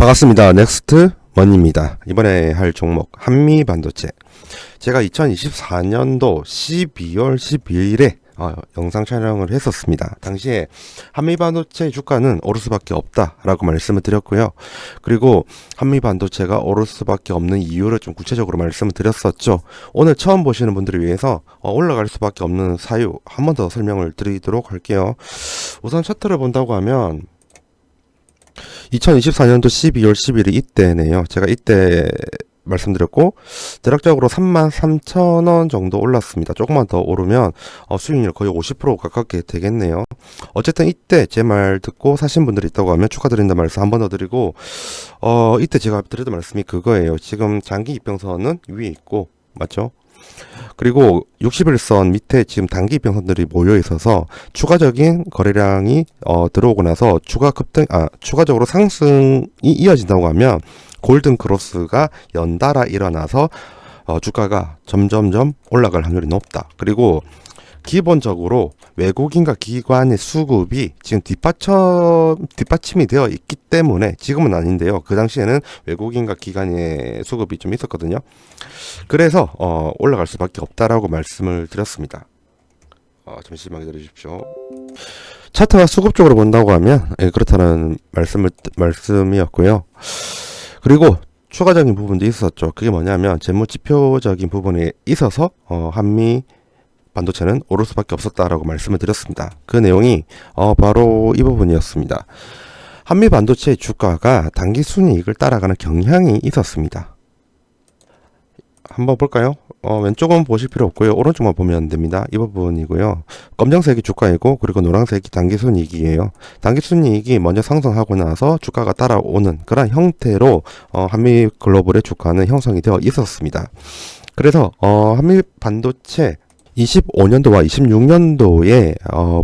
반갑습니다. 넥스트 먼입니다. 이번에 할 종목 한미 반도체. 제가 2024년도 12월 12일에 어, 영상 촬영을 했었습니다. 당시에 한미 반도체 주가는 오를 수밖에 없다라고 말씀을 드렸고요. 그리고 한미 반도체가 오를 수밖에 없는 이유를 좀 구체적으로 말씀을 드렸었죠. 오늘 처음 보시는 분들을 위해서 어, 올라갈 수밖에 없는 사유 한 번 더 설명을 드리도록 할게요. 우선 차트를 본다고 하면 2024년도 12월 10일이 이때네요. 제가 이때 말씀드렸고 대략적으로 33,000원 정도 올랐습니다. 조금만 더 오르면 어, 수익률 거의 50% 가깝게 되겠네요. 어쨌든 이때 제 말 듣고 사신 분들이 있다고 하면 축하드린다 말씀 한 번 더 드리고 어 이때 제가 드렸던 말씀이 그거예요. 지금 장기 입병선은 위에 있고 맞죠? 그리고 60일선 밑에 지금 단기 입병선들이 모여 있어서 추가적인 거래량이 어, 들어오고 나서 추가 급등 아 추가적으로 상승이 이어진다고 하면 골든 크로스가 연달아 일어나서 어, 주가가 점점점 올라갈 확률이 높다. 그리고 기본적으로 외국인과 기관의 수급이 지금 뒷받쳐 뒷받침이 되어 있기 때문에 지금은 아닌데요. 그 당시에는 외국인과 기관의 수급이 좀 있었거든요. 그래서 어, 올라갈 수밖에 없다라고 말씀을 드렸습니다. 어, 잠시만 기다려 주십시오. 차트와 수급 쪽으로 본다고 하면 예, 그렇다는 말씀을 말씀이었고요. 그리고 추가적인 부분도 있었죠. 그게 뭐냐면 재무 지표적인 부분에 있어서 어, 한미 반도체는 오를 수밖에 없었다라고 말씀을 드렸습니다. 그 내용이 어, 바로 이 부분이었습니다. 한미 반도체 주가가 단기 순이익을 따라가는 경향이 있었습니다. 한번 볼까요? 어, 왼쪽은 보실 필요 없고요. 오른쪽만 보면 됩니다. 이 부분이고요. 검정색이 주가이고 그리고 노란색이 단기 순이익이에요. 단기 순이익이 먼저 상승하고 나서 주가가 따라오는 그런 형태로 어, 한미 글로벌의 주가는 형성이 되어 있었습니다. 그래서 어, 한미 반도체 25년도와 26년도에 어,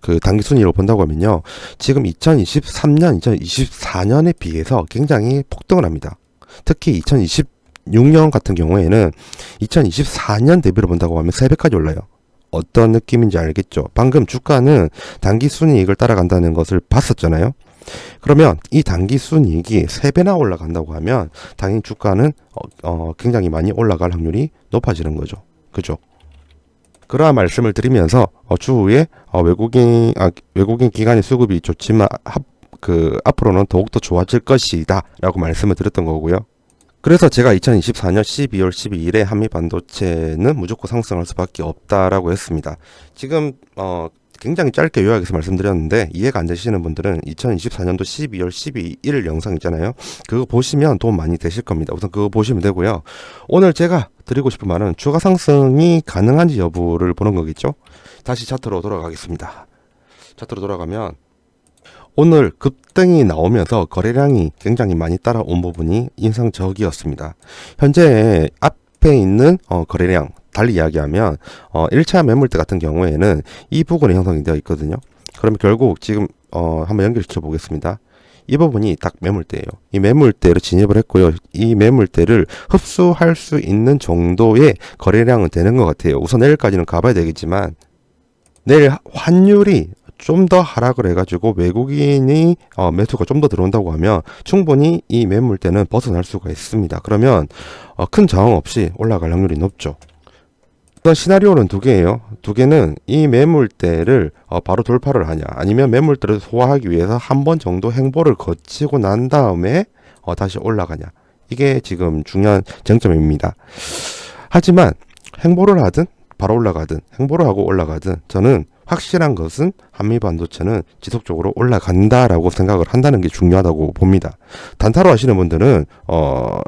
그 단기 순위로 본다고 하면요. 지금 2023년, 2024년에 비해서 굉장히 폭등을 합니다. 특히 2026년 같은 경우에는 2024년 대비로 본다고 하면 3배까지 올라요. 어떤 느낌인지 알겠죠? 방금 주가는 단기 순이익을 따라간다는 것을 봤었잖아요. 그러면 이 단기 순이익이 3배나 올라간다고 하면 당연히 주가는 어, 어, 굉장히 많이 올라갈 확률이 높아지는 거죠. 그죠? 그러한 말씀을 드리면서 어, 추후에 어, 외국인 아, 외국인 기관의 수급이 좋지만 합, 그 앞으로는 더욱더 좋아질 것이다라고 말씀을 드렸던 거고요. 그래서 제가 2024년 12월 12일에 한미 반도체는 무조건 상승할 수밖에 없다라고 했습니다. 지금 어 굉장히 짧게 요약해서 말씀드렸는데 이해가 안 되시는 분들은 2024년도 12월 12일 영상 있잖아요. 그거 보시면 도움 많이 되실 겁니다. 우선 그거 보시면 되고요. 오늘 제가 드리고 싶은 말은 추가 상승이 가능한지 여부를 보는 거겠죠. 다시 차트로 돌아가겠습니다. 차트로 돌아가면 오늘 급등이 나오면서 거래량이 굉장히 많이 따라온 부분이 인상적이었습니다. 현재 앞에 있는 어, 거래량 달리 이야기하면 어 1차 매물대 같은 경우에는 이 부분이 형성이 되어 있거든요. 그러면 결국 지금 어 한번 연결시켜 보겠습니다. 이 부분이 딱 매물대예요. 이 매물대를 진입을 했고요. 이 매물대를 흡수할 수 있는 정도의 거래량은 되는 것 같아요. 우선 내일까지는 가봐야 되겠지만 내일 환율이 좀 더 하락을 해가지고 외국인이 어, 매수가 좀 더 들어온다고 하면 충분히 이 매물대는 벗어날 수가 있습니다. 그러면 어, 큰 저항 없이 올라갈 확률이 높죠. 어떤 시나리오는 두 개예요. 두 개는 이 매물대를 어, 바로 돌파를 하냐, 아니면 매물대를 소화하기 위해서 한 번 정도 행보를 거치고 난 다음에 어, 다시 올라가냐. 이게 지금 중요한 쟁점입니다. 하지만 행보를 하든 바로 올라가든 행보를 하고 올라가든 저는 확실한 것은 한미 반도체는 지속적으로 올라간다라고 생각을 한다는 게 중요하다고 봅니다. 단타로 하시는 분들은 어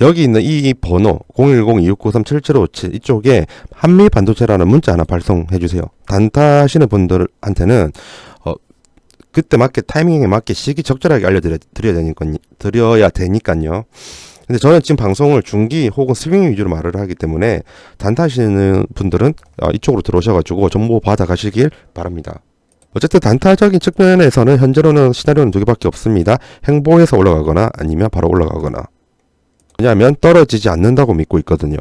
여기 있는 이 번호 010-2693-7757 이쪽에 한미 반도체라는 문자 하나 발송해 주세요. 단타 하시는 분들한테는 어 그때 맞게 타이밍에 맞게 시기 적절하게 알려드려 드려야 되니까 드려야 되니까요. 근데 저는 지금 방송을 중기 혹은 스윙 위주로 말을 하기 때문에 단타 하시는 분들은 어, 이쪽으로 들어오셔가지고 정보 받아 가시길 바랍니다. 어쨌든 단타적인 측면에서는 현재로는 시나리오는 두 개밖에 없습니다. 행보해서 올라가거나 아니면 바로 올라가거나. 왜냐하면 떨어지지 않는다고 믿고 있거든요.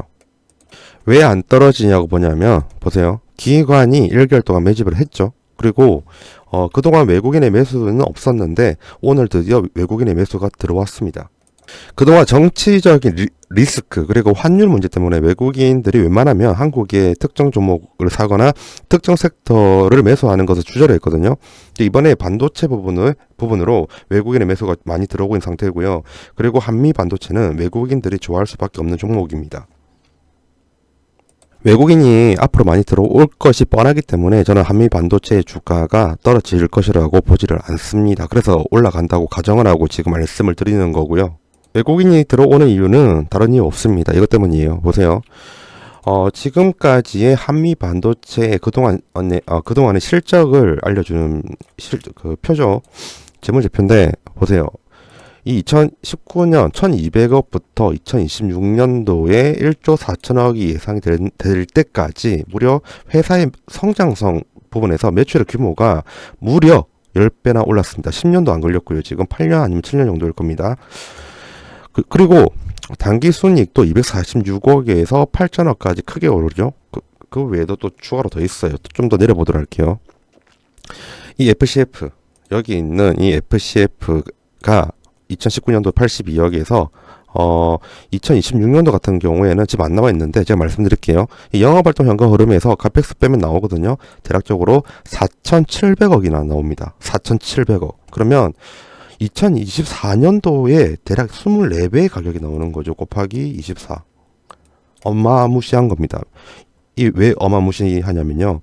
왜 안 떨어지냐고 보냐면 보세요. 기관이 1개월 동안 매집을 했죠. 그리고 어, 그동안 외국인의 매수는 없었는데 오늘 드디어 외국인의 매수가 들어왔습니다. 그동안 정치적인 리, 리스크 그리고 환율 문제 때문에 외국인들이 웬만하면 한국의 특정 종목을 사거나 특정 섹터를 매수하는 것을 주저를 했거든요. 이번에 반도체 부분을 부분으로 외국인의 매수가 많이 들어오고 있는 상태고요. 그리고 한미 반도체는 외국인들이 좋아할 수밖에 없는 종목입니다. 외국인이 앞으로 많이 들어올 것이 뻔하기 때문에 저는 한미 반도체의 주가가 떨어질 것이라고 보지를 않습니다. 그래서 올라간다고 가정을 하고 지금 말씀을 드리는 거고요. 외국인이 들어오는 이유는 다른 이유 없습니다. 이것 때문이에요. 보세요. 어, 지금까지의 한미 반도체의 그동안, 어, 그동안의 실적을 알려주는 실, 그 표죠. 재무제표인데, 보세요. 이 2019년 1200억부터 2026년도에 1조 4천억이 예상이 될, 될 때까지 무려 회사의 성장성 부분에서 매출의 규모가 무려 10배나 올랐습니다. 10년도 안 걸렸고요. 지금 8년 아니면 7년 정도일 겁니다. 그, 그리고 단기 순이익도 246억에서 8천억까지 크게 오르죠. 그, 그 외에도 또 추가로 더 있어요. 좀 더 내려보도록 할게요. 이 FCF 여기 있는 이 FCF가 2019년도 82억에서 어 2026년도 같은 경우에는 지금 안 나와 있는데 제가 말씀드릴게요. 이 영업활동 현금 흐름에서 카펙스 빼면 나오거든요. 대략적으로 4,700억이나 나옵니다. 4,700억. 그러면 2024년도에 대략 24배의 가격이 나오는 거죠. 곱하기 24. 어마무시한 겁니다. 이 왜 어마무시하냐면요.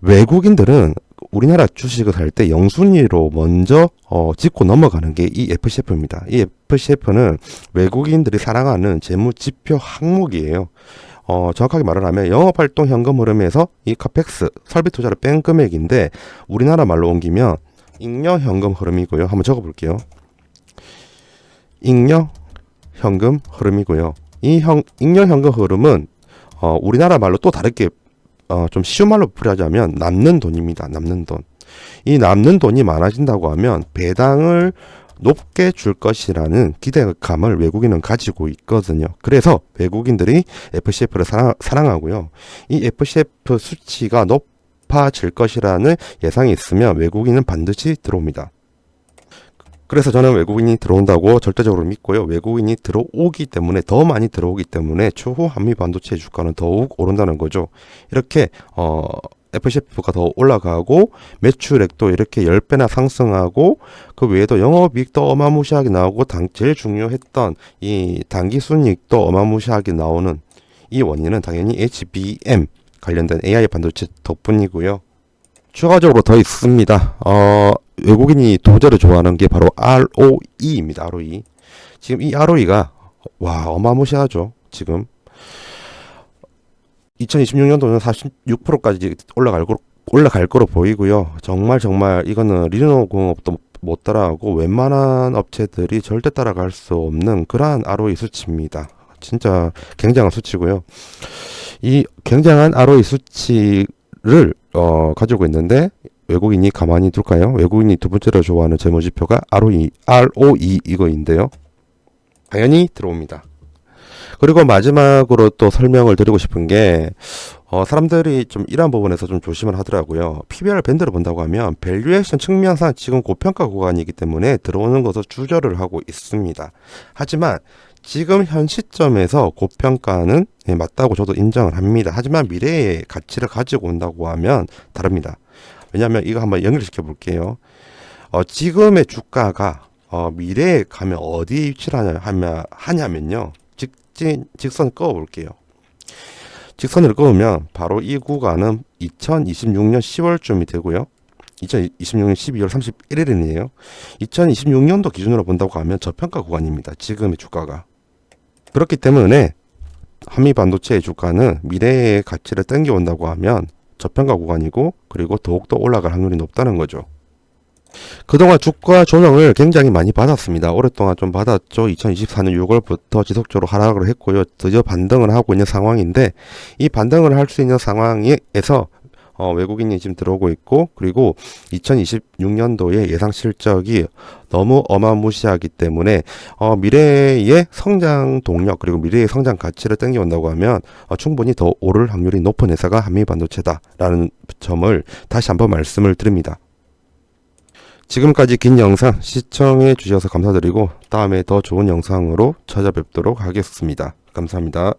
외국인들은 우리나라 주식을 살 때 영순위로 먼저 어, 짚고 넘어가는 게 이 FCF입니다. 이 FCF는 외국인들이 사랑하는 재무 지표 항목이에요. 어, 정확하게 말을 하면 영업활동 현금 흐름에서 이 카펙스 설비 투자를 뺀 금액인데 우리나라 말로 옮기면 잉여 현금 흐름이고요. 한번 적어 볼게요. 잉여 현금 흐름이고요. 이 형, 잉여 현금 흐름은 어, 우리나라 말로 또 다르게 어, 좀 쉬운 말로 풀이하자면 남는 돈입니다. 남는 돈. 이 남는 돈이 많아진다고 하면 배당을 높게 줄 것이라는 기대감을 외국인은 가지고 있거든요. 그래서 외국인들이 FCF를 사랑, 사랑하고요. 이 FCF 수치가 높 아질 것이라는 예상이 있으면 외국인은 반드시 들어옵니다. 그래서 저는 외국인이 들어온다고 절대적으로 믿고요. 외국인이 들어오기 때문에 더 많이 들어오기 때문에 추후 한미 반도체 주가는 더욱 오른다는 거죠. 이렇게 어 FCF가 더 올라가고 매출액도 이렇게 10배나 상승하고 그 외에도 영업이익도 어마무시하게 나오고 당 제일 중요했던 이 단기 순이익도 어마무시하게 나오는 이 원인은 당연히 HBM 관련된 AI 반도체 덕분이고요. 추가적으로 더 있습니다. 어, 외국인이 두 번째로 좋아하는 게 바로 ROE입니다. ROE. 지금 이 ROE가 와 어마무시하죠. 지금 2026년도는 46%까지 올라갈 거로 올라갈 거로 보이고요. 정말 정말 이거는 리노 공업도 못 따라가고 웬만한 업체들이 절대 따라갈 수 없는 그러한 ROE 수치입니다. 진짜 굉장한 수치고요. 이 굉장한 ROE 수치를 어, 가지고 있는데 외국인이 가만히 둘까요? 외국인이 두 번째로 좋아하는 재무 지표가 ROE, ROE 이거인데요. 당연히 들어옵니다. 그리고 마지막으로 또 설명을 드리고 싶은 게 어, 사람들이 좀 이러한 부분에서 좀 조심을 하더라고요. PBR 밴드를 본다고 하면 밸류에이션 측면상 지금 고평가 구간이기 때문에 들어오는 것을 주저를 하고 있습니다. 하지만 지금 현 시점에서 고평가는 예, 맞다고 저도 인정을 합니다. 하지만 미래의 가치를 가지고 온다고 하면 다릅니다. 왜냐하면 이거 한번 연결시켜 볼게요. 어, 지금의 주가가 어, 미래에 가면 어디 위치를 하냐, 하냐, 하냐면요. 직진, 직선 그어 볼게요. 직선을 그으면 바로 이 구간은 2026년 10월쯤이 되고요. 2026년 12월 31일이네요. 2026년도 기준으로 본다고 하면 저평가 구간입니다. 지금의 주가가. 그렇기 때문에 한미 반도체의 주가는 미래의 가치를 땡겨온다고 하면 저평가 구간이고 그리고 더욱더 올라갈 확률이 높다는 거죠. 그동안 주가 조정을 굉장히 많이 받았습니다. 오랫동안 좀 받았죠. 2024년 6월부터 지속적으로 하락을 했고요. 드디어 반등을 하고 있는 상황인데 이 반등을 할 수 있는 상황에서 어, 외국인이 지금 들어오고 있고 그리고 2026년도에 예상 실적이 너무 어마무시하기 때문에 어, 미래의 성장 동력 그리고 미래의 성장 가치를 땡겨온다고 하면 어, 충분히 더 오를 확률이 높은 회사가 한미 반도체다라는 점을 다시 한번 말씀을 드립니다. 지금까지 긴 영상 시청해 주셔서 감사드리고 다음에 더 좋은 영상으로 찾아뵙도록 하겠습니다. 감사합니다.